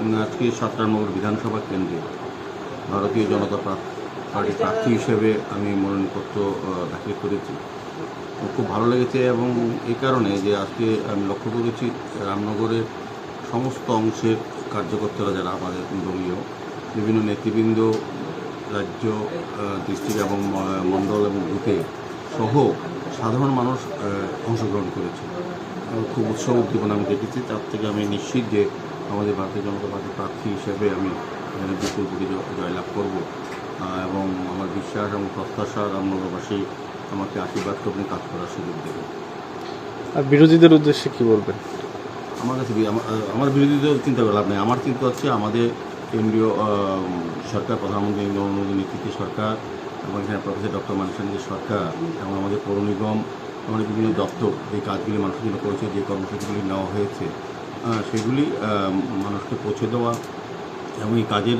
আজকে সাতরানগর বিধানসভা কেন্দ্রে ভারতীয় জনতা পার্টির প্রার্থী হিসেবে আমি মনোনয়নপত্র দাখিল করেছি। খুব ভালো লেগেছে এবং এই কারণে যে আজকে আমি লক্ষ্য করেছি, রামনগরের সমস্ত অংশের কার্যকর্তারা যারা আমাদের দলীয়, বিভিন্ন নেতৃবৃন্দ, রাজ্য ডিস্ট্রিক্ট এবং মণ্ডল এবং বুথে সহ সাধারণ মানুষ অংশগ্রহণ করেছে। খুব উৎসব উদ্দীপনা আমি দেখেছি। তার থেকে আমি নিশ্চিত যে আমাদের ভারতীয় জনতা পার্টির প্রার্থী হিসেবে আমি এখানে বিপুল ভোটে জয়লাভ করব। এবং আমার বিশ্বাস এবং প্রত্যাশা রামনগরবাসী আমাকে আশীর্বাদ করবেন কাজ করার সুযোগ দেবে আর বিরোধীদের উদ্দেশ্যে কি বলবেন? আমার কাছে আমার- বিরোধীদের চিন্তা করে লাভ নেই। আমার চিন্তা হচ্ছে আমাদের কেন্দ্রীয় সরকার প্রধানমন্ত্রী নরেন্দ্র মোদীর নেতৃত্বে সরকার এবং এখানে প্রফেসর ডক্টর মানিসানের সরকার এবং আমাদের পৌর নিগম আমাদের বিভিন্ন দপ্তর যে কাজগুলি মানুষের জন্য করেছে যে কর্মসূচিগুলি নেওয়া হয়েছে। সেগুলি মানুষকে পৌঁছে দেওয়া এবং এই কাজের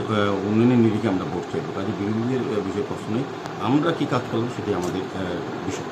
উন্নয়নের নিরিখে আমরা ভোট চাইব। কাজে বিরোধীদের বিষয় প্রশ্ন নেই আমরা কী কাজ করলাম সেটি আমাদের বিষয়।